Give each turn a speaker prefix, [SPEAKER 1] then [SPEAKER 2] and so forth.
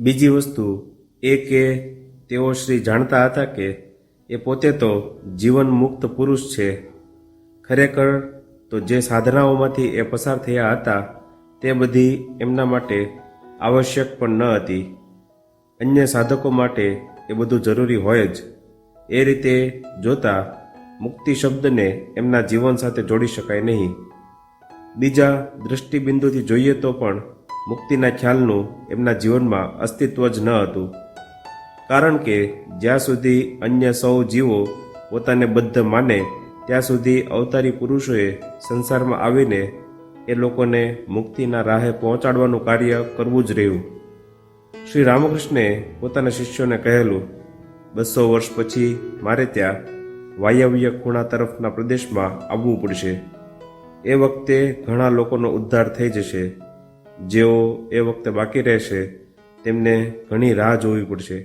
[SPEAKER 1] બીજી વસ્તુ એ કે તેઓ શ્રી જાણતા હતા કે એ પોતે તો જીવન મુક્ત પુરુષ છે. ખરેખર તો જે સાધનાઓમાંથી એ પસાર થયા હતા તે બધી એમના માટે આવશ્યક પણ ન હતી. અન્ય સાધકો માટે એ બધું જરૂરી હોય જ. એ રીતે જોતા મુક્તિ શબ્દને એમના જીવન સાથે જોડી શકાય નહીં. બીજા દૃષ્ટિબિંદુથી જોઈએ તો પણ મુક્તિના ખ્યાલનું એમના જીવનમાં અસ્તિત્વ જ ન હતું. કારણ કે જ્યાં સુધી અન્ય સૌ જીવો પોતાને બદ્ધ માને, ત્યાં સુધી અવતારી પુરુષોએ સંસારમાં આવીને એ લોકોને મુક્તિના રાહે પહોંચાડવાનું કાર્ય કરવું જ રહ્યું. શ્રી રામકૃષ્ણે પોતાના શિષ્યોને કહેલું, બસો વર્ષ પછી મારે ત્યાં વાયવ્ય ખૂણા તરફના પ્રદેશમાં આવવું પડશે. એ વખતે ઘણા લોકોનો ઉદ્ધાર થઈ જશે. જેઓ એ વખતે બાકી રહેશે તેમને ઘણી રાહ જોવી પડશે.